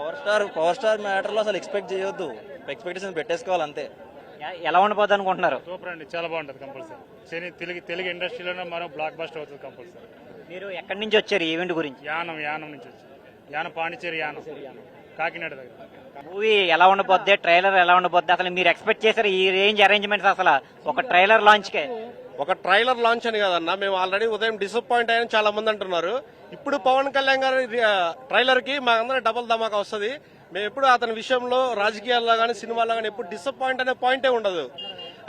Power star power star మ్యాటర్లో అసలు expect చేయొద్దు. ఎక్స్పెక్టేషన్ పెట్టేసుకోవాలి అంతే. ఎలా ఉండబోద్ది అనుకుంటున్నారు? సూపర్ అండి చాలా బాగుంటుంది కంపల్సరీ తెలుగు తెలుగు ఇండస్ట్రీలోనే మరో బ్లాక్ బస్టర్ అవుతుంది కంపల్సరీ మీరు ఎక్కడి నుంచి వచ్చారు ఈ ఈవెంట్ గురించి? యానం యానం నుంచి వచ్చి. యానం పాండిచేరి యానం. కాకినాడ దగ్గర. మూవీ ఎలా ఉండబోద్ది ట్రైలర్ ఎలా ఉండబోద్ది అసలు మీరు ఎక్స్పెక్ట్ చేశారు ఈ రేంజ్ అరేంజ్మెంట్స్ అసలు? ఒక ట్రైలర్ లాంచ్ కే. ఒక ట్రైలర్ లాంచ్ అని కదన్నా. మేము ఆల్రెడీ ఉదయం డిసప్పాయింట్ అయ్యాని చాలా మంది అంటున్నారు. ఇప్పుడు పవన్ కళ్యాణ్ గారి ట్రైలర్కి మాకందరం డబల్ ధమాకా వస్తుంది. మేము ఎప్పుడు అతని విషయంలో రాజకీయాల్లో కానీ సినిమాల్లో కానీ ఎప్పుడు డిసప్పాయింట్ అనే పాయింటే ఉండదు.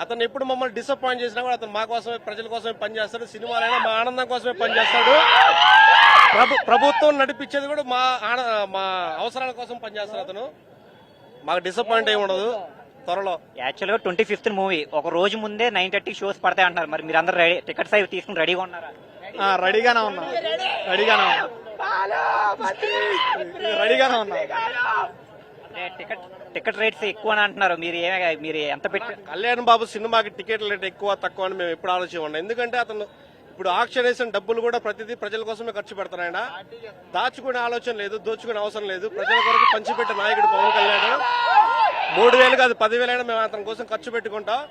అతను ఎప్పుడు మమ్మల్ని డిసప్పాయింట్ చేసినా కూడా అతను మా కోసమే ప్రజల కోసమే పనిచేస్తాడు సినిమాలైనా మా ఆనందం కోసమే పనిచేస్తాడు ప్రభు ప్రభుత్వం నడిపించేది కూడా మా మా అవసరాల కోసం పనిచేస్తాడు అతను. మాకు డిసప్పాయింట్ ఏమి ఉండదు. త్వరలో. యాక్చువల్గా ట్వంటీ ఫిఫ్త్ మూవీ ఒక రోజు ముందే నైన్ థర్టీ షోస్ పడతాయి అంటున్నారు. మరి మీరు అందరు రెడీ టికెట్స్ అవి తీసుకుని రెడీగా ఉన్నారా? రెడీగానే ఉన్నా. రెడీగానే ఉన్నా. రెడీగానే ఉన్నా. టికెట్ టికెట్ రేట్స్ ఎక్కువ అని అంటున్నారు. మీరు ఏ మీరు ఎంత పెట్టి కళ్యాణ్ బాబు సినిమాకి టికెట్ రేట్ ఎక్కువ తక్కువ అని మేము ఎప్పుడు ఆలోచించండి ఎందుకంటే అతను ఇప్పుడు ఆక్షన్ వేసిన డబ్బులు కూడా ప్రతిదీ ప్రజల కోసమే ఖర్చు పెడతారు ఆయన. దాచుకునే ఆలోచన లేదు దోచుకునే అవసరం లేదు. ప్రజల కొరకు పంచిపెట్టే నాయకుడు పవన్ కళ్యాణ్. మూడు వేలు కాదు పదివేలైనా మేము అతని కోసం ఖర్చు పెట్టుకుంటాం.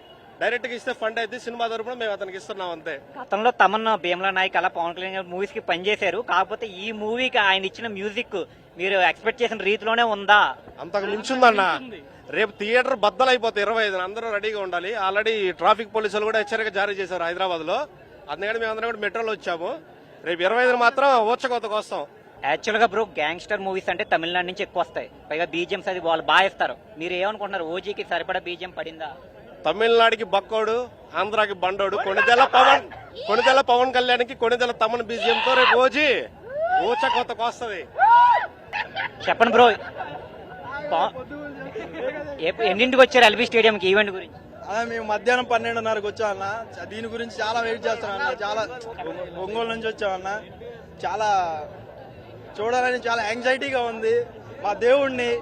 డైరెక్ట్గా ఇస్తే ఫండ్ అయితే సినిమా తరపున మేము అతనికి ఇస్తున్నాం అంతే. గతంలో తమన్ భీమలా నాయక్ అలా పవన్ కళ్యాణ్ మూవీస్కి పనిచేశారు. కాకపోతే ఈ మూవీకి ఆయన ఇచ్చిన మ్యూజిక్ మీరు ఎక్స్పెక్ట్ చేసిన రీతిలోనే ఉందా? అంతకు మించుందన్న. రేపు థియేటర్ బద్దలైపోతాయి ఇరవై ఐదు అందరూ రెడీగా ఉండాలి. ఆల్రెడీ ట్రాఫిక్ పోలీసులు కూడా హెచ్చరిక జారీ చేశారు హైదరాబాద్లో అందుకని మేము అందరం కూడా మెట్రోలో వచ్చాము. రేపు ఇరవై ఐదు మాత్రం ఊచకోతకు వస్తాం. యాక్చువల్గా బ్రో గ్యాంగ్స్టర్ మూవీస్ అంటే తమిళనాడు నుంచి ఎక్కువ వస్తాయి. పైగా బీజిఎంస్ అది వాళ్ళు బాగా ఇస్తారు. మీరు ఏమనుకుంటున్నారు? ఓజీకి సరిపడా బీజిఎం పడిందా? తమిళనాడుకి బక్కోడు ఆంధ్రాకి బండోడు కొనిదెల పవన్ కొనిదెల పవన్ కళ్యాణ్కి కొనిదెల తమన్ బీజిఎం తో రేపు ఓజీ. ఊచకోతకు వస్తుంది చెప్పండి బ్రో. ఎన్నింటికి వచ్చారు ఎల్బీ స్టేడియం కి ఈవెంట్ గురించి? అదే మేము మధ్యాహ్నం పన్నెండున్నరకు వచ్చామన్న. దీని గురించి చాలా వెయిట్ చేస్తామన్న చాలా ఒ- ఒంగోలు నుంచి వచ్చామన్న. చాలా చూడాలని చాలా యాంగ్జైటీగా ఉంది. మా దేవుణ్ణి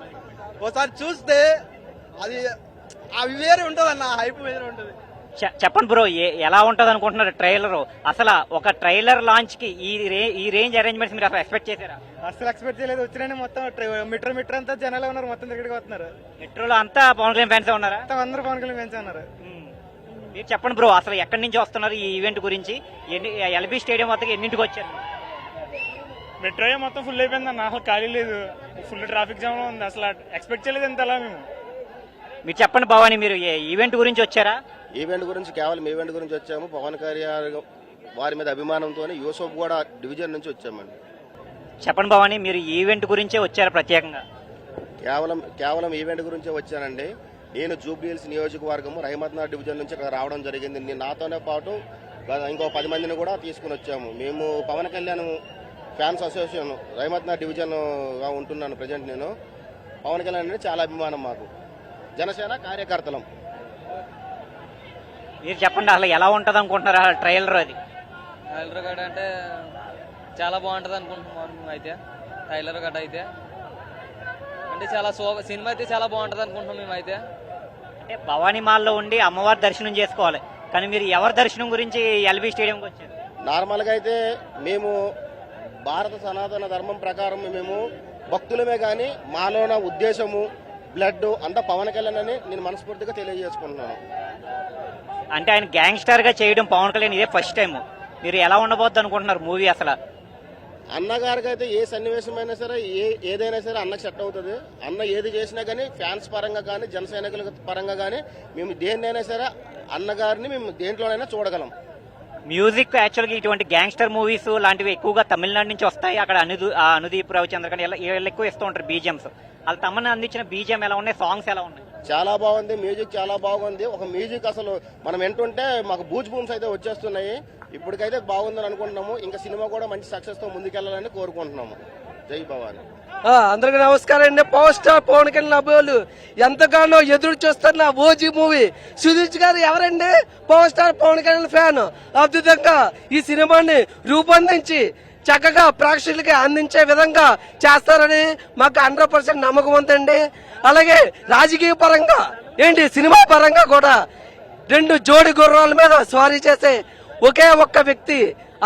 ఒకసారి చూస్తే అది అవి వేరే ఉంటుంది అన్న హైప్ వేరే ఉంటుంది. చెప్పండి బ్రో ఏ- ఎలా ఉంటది అనుకుంటున్నారు ట్రైలర్ అసలు ఒక ట్రైలర్ లాంచ్కి ఈ రే- ఈ రేంజ్ అరేంజ్మెంట్స్ మీరు అసలు ఎక్స్పెక్ట్ చేశారా? అసలు ఎక్స్పెక్ట్ చేయలేదు. వచ్చిన మొత్తం మీటర్ మీటర్ అంతా జనాలు ఉన్నారు. మొత్తం దగ్గరికి వస్తున్నారు. మెట్రోలో అంతా పవన్ కళ్యాణ్ ఫ్యాన్స్ ఉన్నారా? అందరూ పవన్ కళ్యాణ్ ఫ్యాన్స్ ఉన్నారు. మీరు చెప్పండి బ్రో అసలు ఎక్కడి నుంచి వస్తున్నారు ఈ ఈవెంట్ గురించి? ఎన్ని ఎల్బీ స్టేడియం వద్దకు ఎన్నింటికి వచ్చారు? మెట్రో మొత్తం ఫుల్ అయిపోయింది అన్న. అసలు ఖాళీ లేదు. ఫుల్ ట్రాఫిక్ జామ్లో ఉంది. అసలు ఎక్స్పెక్ట్ చేయలేదు ఎంత అలా మేము. మీరు చెప్పండి భవాని మీరు ఏ ఈవెంట్ గురించి వచ్చారా? ఈవెంట్ గురించి కేవలం ఈవెంట్ గురించి వచ్చాము. పవన్ కళ్యాణ్ వారి మీద అభిమానంతో యూసఫ్ కూడా డివిజన్ నుంచి వచ్చామండి. చెప్పండి భవాని మీరు ఈవెంట్ గురించే వచ్చారు ప్రత్యేకంగా? కేవలం కేవలం ఈవెంట్ గురించే వచ్చానండి. నేను జూబ్లీహిల్స్ నియోజకవర్గము రహమత్నాథ్ డివిజన్ నుంచి ఇక్కడ రావడం జరిగింది. నేను నాతోనే పాటు ఇంకో పది మందిని కూడా తీసుకుని వచ్చాము. మేము పవన్ కళ్యాణ్ ఫ్యాన్స్ అసోసియేషన్ రహమత్నాథ్ డివిజన్గా ఉంటున్నాను ప్రజెంట్ నేను. పవన్ కళ్యాణ్ అంటే చాలా అభిమానం మాకు. జనసేన కార్యకర్తలం. మీరు చెప్పండి అసలు ఎలా ఉంటది అనుకుంటున్నారు ఆ ట్రైలర్ అది? టైలర్ గడ్డ అంటే చాలా బాగుంటుంది అనుకుంటున్నాం మేము అయితే. టైలర్ గడ్డ అయితే. అంటే చాలా సో సినిమా అయితే చాలా బాగుంటుంది అనుకుంటున్నాం మేమైతే అంటే భవానీ మాల్లో ఉండి అమ్మవారి దర్శనం చేసుకోవాలి. కానీ మీరు ఎవరి దర్శనం గురించి ఎల్బీ స్టేడియంకి వచ్చారు? నార్మల్గా అయితే మేము భారత సనాతన ధర్మం ప్రకారం మేము భక్తులమే కానీ మాలోన ఉద్దేశము బ్లడ్ అంతా పవన్ కళ్యాణ్ అని నేను మనస్ఫూర్తిగా తెలియజేసుకుంటున్నాను. అంటే ఆయన గ్యాంగ్స్టర్గా చేయడం పవన్ కళ్యాణ్ ఇదే ఫస్ట్ టైం మీరు ఎలా ఉండబోద్దు అనుకుంటున్నారు మూవీ అసలు? అన్నగారికి అయితే ఏ సన్నివేశమైనా సరే ఏ ఏదైనా సరే అన్నకు సెట్ అవుతుంది. అన్న ఏది చేసినా కానీ ఫ్యాన్స్ పరంగా కానీ జన సైనికుల పరంగా కానీ మేము దేన్నైనా సరే అన్నగారిని మేము దేంట్లోనైనా చూడగలం. మ్యూజిక్ యాక్చువల్గా ఇటువంటి గ్యాంగ్స్టర్ మూవీస్ లాంటివి ఎక్కువగా తమిళనాడు నుంచి వస్తాయి. అక్కడ అనుదు అనుదీప్ రవిచంద్ర ఇలా- వీళ్ళు ఎక్కువ ఇస్తూ ఉంటారు బీజిఎంస్ వాళ్ళు తమను అందించిన బీజిఎం ఎలా ఉన్నాయి? సాంగ్స్ ఎలా ఉన్నాయి? చాలా బాగుంది. మ్యూజిక్ చాలా బాగుంది. ఒక మ్యూజిక్ అసలు మనం వింటుంటే మాకు బూజ్ బూమ్స్ అయితే వచ్చేస్తున్నాయి. ఇప్పటికైతే బాగుందని అనుకుంటున్నాము. ఇంకా సినిమా కూడా మంచి సక్సెస్తో ముందుకెళ్ళాలని కోరుకుంటున్నాము. జై భవాని. అందరికీ నమస్కారం అండి. పవర్ స్టార్ పవన్ కళ్యాణ్ అభిమానులు ఎంతగానో ఎదురు చూస్తున్న ఓజీ మూవీ. సుధీష్ గారు ఎవరండి? Power star Pawan Kalyan fan. అద్భుతంగా ఈ సినిమాని రూపొందించి చక్కగా ప్రేక్షకులకి అందించే విధంగా చేస్తారని మాకు హండ్రెడ్ పర్సెంట్ నమ్మకం ఉందండి. అలాగే రాజకీయ పరంగా ఏంటి సినిమా పరంగా కూడా రెండు జోడి గుర్రాల మీద స్వారీ చేసే ఒకే ఒక్క వ్యక్తి.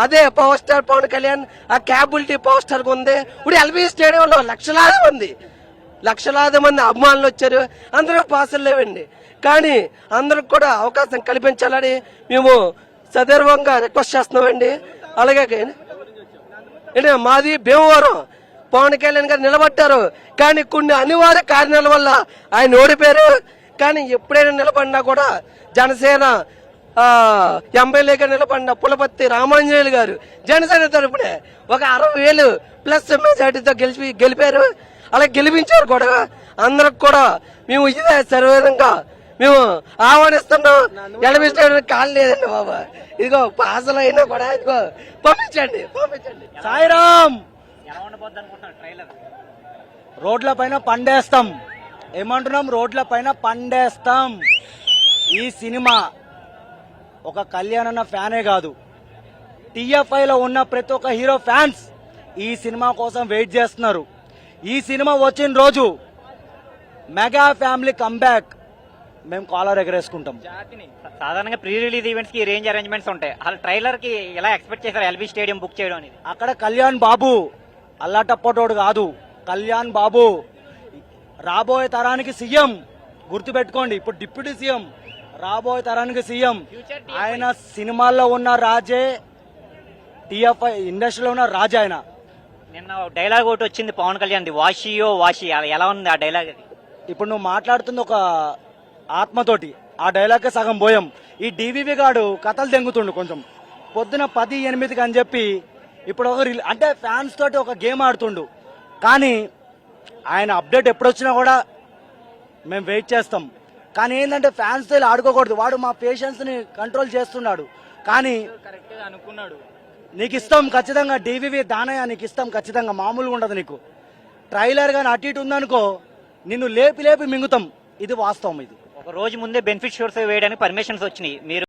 అదే పవర్ స్టార్ పవన్ కళ్యాణ్ ఆ క్యాబిలిటీ పవర్ స్టార్ ఉంది ఇప్పుడు ఎల్బీ స్టేడియంలో లక్షలాది మంది. లక్షలాది మంది అభిమానులు వచ్చారు. అందరూ పాసలు లేవండి. కానీ అందరికి కూడా అవకాశం కల్పించాలని మేము సదర్వంగా రిక్వెస్ట్ చేస్తున్నామండి. అలాగే అంటే మాది భీమవరం. పవన్ కళ్యాణ్ గారు నిలబడ్డారు. కానీ కొన్ని అనివార్య కారణాల వల్ల ఆయన ఓడిపోయారు. కానీ ఎప్పుడైనా నిలబడినా కూడా జనసేన ఎమ్మెల్యేగా నిలబడిన పులపత్తి రామాంజనేయులు గారు జనసేన తరపునే ఒక అరవై వేలు ప్లస్ మెజార్టీతో గెలిపి గెలిపారు. అలా గెలిపించారు కూడా. అందరికి కూడా మేము ఇదే సర్వేదంగా మేము ఆహ్వానిస్తున్నాం. ఎడమిస్టేషన్ కాల్ లేదండి బాబా. ఇదిగో పాసలు అయినా కూడా ఇదిగో పంపించండి పంపించండి. సాయిరామ్! రోడ్ల పైన పండేస్తాం. ఏమంటున్నాం? రోడ్ల పైన పండేస్తాం. ఈ సినిమా ఒక కళ్యాణ్ అన్న ఫ్యానే కాదు. TFI లో ఉన్న ప్రతి ఒక్క హీరో ఫ్యాన్స్ ఈ సినిమా కోసం వెయిట్ చేస్తున్నారు. ఈ సినిమా వచ్చిన రోజు మెగా ఫ్యామిలీ కంబ్యాక్ మేము కాలర్ ఎగరేసుకుంటాం. సాధారణంగా ప్రీ రిలీజ్ ఈవెంట్స్కి రేంజ్ అరేంజ్మెంట్స్ ఉంటాయి. అసలు ట్రైలర్కి ఎలా ఎక్స్పెక్ట్ చేశారు ఎల్బీ స్టేడియం బుక్ చేయడం అనేది? అక్కడ కళ్యాణ్ బాబు అల్లాటప్పటోడు కాదు. కళ్యాణ్ బాబు రాబోయే తరానికి సీఎం గుర్తుపెట్టుకోండి. ఇప్పుడు డిప్యూటీ సీఎం రాబోయే తరానికి సీఎం. ఆయన సినిమాల్లో ఉన్న రాజే టిఎఫ్ఐ ఇండస్ట్రీలో ఉన్న రాజే ఆయన. నిన్న డైలాగ్ ఒకటి వచ్చింది పవన్ కళ్యాణ్ వాషియో వాషి అలా ఎలా ఉంది ఆ డైలాగ్ అది? ఇప్పుడు నువ్వు మాట్లాడుతుంది ఒక ఆత్మతోటి ఆ డైలాగ్ సగం పోయాం. ఈ డివివి గాడు కథలు దెంగుతుండు కొంచెం. పొద్దున పది ఎనిమిదికి అని చెప్పి ఇప్పుడు ఒక రిల్- అంటే ఫ్యాన్స్ తోటి ఒక గేమ్ ఆడుతుండు. కానీ ఆయన అప్డేట్ ఎప్పుడొచ్చినా కూడా మేము వెయిట్ చేస్తాం. కానీ ఏంటంటే ఫ్యాన్స్తో ఇలా ఆడుకోకూడదు. వాడు మా పేషెన్స్ని కంట్రోల్ చేస్తున్నాడు. కానీ అనుకున్నాడు. నీకు ఇస్తాం ఖచ్చితంగా. డివివి దానయ్య నీకు ఇస్తాం ఖచ్చితంగా. మామూలుగా ఉండదు నీకు. ట్రైలర్ కానీ అటు ఇటు ఉందనుకో నిన్ను లేపి లేపి మింగుతాం. ఇది వాస్తవం ఇది. ఒక రోజు ముందే బెనిఫిట్ షోర్స్ వేయడానికి పర్మిషన్స్ వచ్చినాయి. మీరు